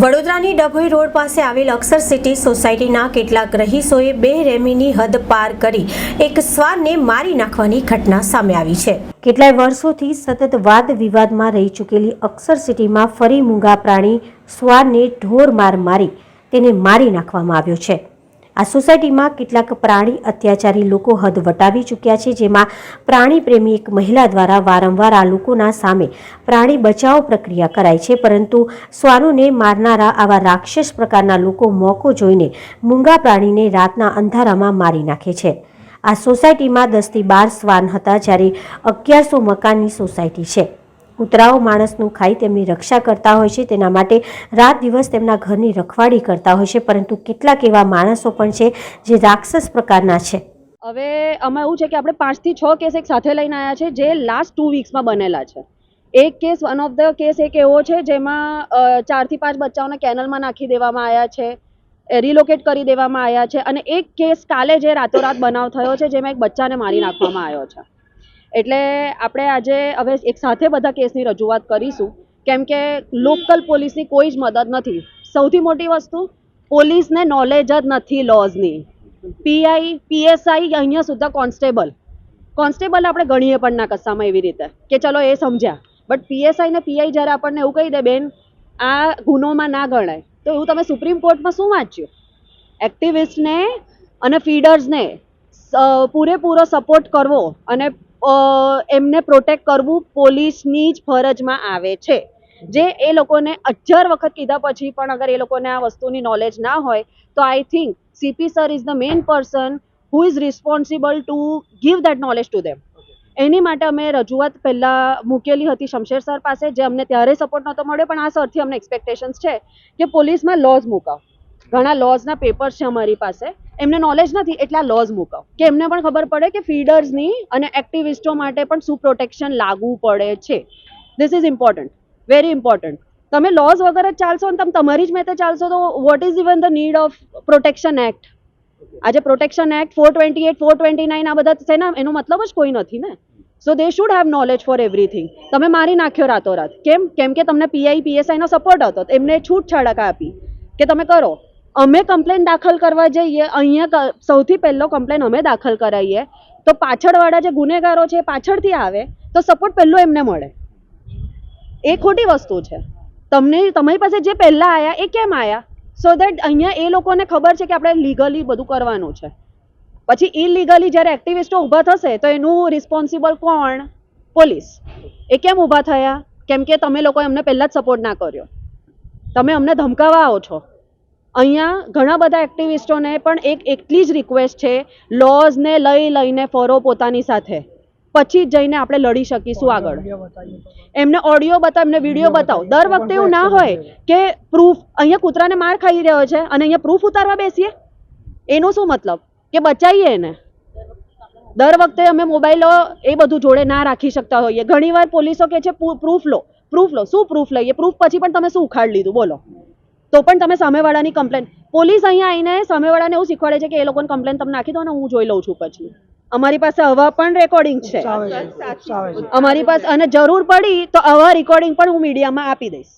વડોદરાની ડભોઈ રોડ પાસે આવેલ અક્ષર સિટી સોસાયટીના કેટલાક રહીશોએ બે રેમીની હદ પાર કરી એક શ્વાનને મારી નાખવાની ઘટના સામે આવી છે. કેટલાય વર્ષોથી સતત વાદ વિવાદમાં રહી ચૂકેલી અક્ષર સિટીમાં ફરી મૂંગા પ્રાણી શ્વાનને ઢોર માર મારી તેને મારી નાખવામાં આવ્યો છે. આ સોસાયટીમાં કેટલાક પ્રાણી અત્યાચારી લોકો હદ વટાવી ચૂક્યા છે, જેમાં પ્રાણી પ્રેમી એક મહિલા દ્વારા વારંવાર આ લોકોના સામે પ્રાણી બચાવ પ્રક્રિયા કરાય છે, પરંતુ શ્વાનોને મારનારા આવા રાક્ષસ પ્રકારના લોકો મોકો જોઈને મૂંગા પ્રાણીને રાતના અંધારામાં મારી નાખે છે. આ સોસાયટીમાં દસથી બાર શ્વાન હતા, જ્યારે અગિયારસો મકાનની સોસાયટી છે. કૂતરાઓ માણસનું ખાઈ તેમની રક્ષા કરતા હોય છે, તેના માટે રાત દિવસ તેમના ઘરની રખવાડી કરતા હોય છે, પરંતુ કેટલાક એવા માણસો પણ છે જે રાક્ષસ પ્રકારના છે. હવે આમાં એવું છે કે આપણે પાંચથી છ કેસ એક સાથે લઈને આવ્યા છે, જે લાસ્ટ ટુ વીક્સમાં બનેલા છે. એક case one of the case એક એવો છે જેમાં ચારથી પાંચ બચ્ચાઓને કેનલમાં નાખી દેવામાં આવ્યા છે રિલોકેટ કરી દેવામાં આવ્યા છે, અને એક કેસ કાલે જે રાતોરાત બનાવ થયો છે, જેમાં એક બચ્ચાને મારી નાખવામાં આવ્યો છે. એટલે આપણે આજે હવે એક સાથે બધા કેસની રજૂઆત કરીશું. કેમ કે લોકલ પોલીસની કોઈ જ મદદ નથી. સૌથી મોટી વસ્તુ, પોલીસને નોલેજ જ નથી લોઝની પીઆઈ પીએસઆઈ અહીંયા સુધા કોન્સ્ટેબલ કોન્સ્ટેબલ આપણે ગણીએ પણ ના કસ્સામાં એવી રીતે. કે ચલો એ સમજ્યા. બટ પીએસઆઈ ને પીઆઈ જ્યારે આપણને એવું કહી દે, બેન, આ ગુનોમાં ના ગણાય. તો એવું તમે સુપ્રીમ કોર્ટમાં શું વાંચ્યું? એક્ટિવિસ્ટને અને ફીડર્સને પૂરેપૂરો સપોર્ટ કરવો અને એમને પ્રોટેક્ટ કરવું પોલીસની જ ફરજમાં આવે છે. જે એ લોકોને હજાર વખત કીધા પછી પણ અગર એ લોકોને આ વસ્તુની નોલેજ ના હોય, તો I think CP sir is the main person who is responsible to give that knowledge to them એની માટે અમે રજૂઆત પહેલાં મૂકેલી હતી શમશેર સર પાસે, જે અમને ત્યારે સપોર્ટ નહોતો મળ્યો, પણ આ સરથી અમને એક્સપેક્ટેશન્સ છે કે પોલીસમાં લોઝ મુકાવ. ઘણા લોઝના પેપર્સ છે અમારી પાસે. એમને નોલેજ નથી, એટલે લોઝ મૂકવ. કે એમને પણ ખબર પડે કે ફીડર્સની અને એક્ટિવિસ્ટો માટે પણ શું પ્રોટેક્શન લાગવું પડે છે. This is important very important તમે લોઝ વગર જ ચાલશો અને તમે તમારી જ મેતે ચાલશો તો what is even the need of protection act આજે protection act four twenty eight four twenty nine આ બધા છે ને, એનો મતલબ જ કોઈ નથી ને. So they should have knowledge for everything તમે મારી નાખ્યો રાતોરાત. કેમ? કેમ કે તમને પીઆઈ પીએસઆઈનો સપોર્ટ હતો. એમને છૂટછાડક આપી કે તમે કરો. અમે કમ્પ્લેન દાખલ કરવા જઈએ, અહીંયા સૌથી પહેલો કમ્પ્લેન અમે દાખલ કરાવીએ તો પાછળવાળા જે ગુનેગારો છે પાછળથી આવે, તો સપોર્ટ પહેલો એમને મળે. એ ખોટી વસ્તુ છે. તમને, તમારી પાસે જે પહેલાં આયા એ કેમ આવ્યા સો દેટ અહીંયા એ લોકોને ખબર છે કે આપણે લીગલી બધું કરવાનું છે. પછી ઇલીગલી જ્યારે એક્ટિવિસ્ટો ઊભા થશે, તો એનું રિસ્પોન્સિબલ કોણ? પોલીસ. એ કેમ ઊભા થયા? કેમ કે તમે લોકો એમને પહેલાં જ સપોર્ટ ના કર્યો. તમે અમને ધમકાવા આવો છો. અહીંયા ઘણા બધા એક્ટિવિસ્ટોને પણ એક એટલી જ રિક્વેસ્ટ છે લોઝને લઈ લઈને ફરો પોતાની સાથે. પછી જ જઈને આપણે લડી શકીશું આગળ. એમને ઓડિયો બતાવ એમને વીડિયો બતાવો. દર વખતે એવું ના હોય કે પ્રૂફ અહીંયા કૂતરાને માર ખાઈ રહ્યો છે અને અહીંયા પ્રૂફ ઉતારવા બેસીએ? એનો શું મતલબ? કે બચાવીએ એને? દર વખતે અમે મોબાઈલો એ બધું જોડે ના રાખી શકતા હોઈએ. ઘણીવાર પોલીસો કે છે પ્રૂફ લો પ્રૂફ લો. શું પ્રૂફ લઈએ? પ્રૂફ પછી પણ તમે શું ઉખાડ લીધું? બોલો. તો પણ તમે સામેવાળાની કમ્પ્લેન પોલીસ અહીંયા આવીને સામેવાળાને એવું શીખવાડે છે કે એ લોકોને કમ્પ્લેન તમે નાખી દો ને હું જોઈ લઉં છું પછી. અમારી પાસે આવા પણ રેકોર્ડિંગ છે. અમારી પાસે અને જરૂર પડી તો આવા રેકોર્ડિંગ પણ હું મીડિયામાં આપી દઈશ.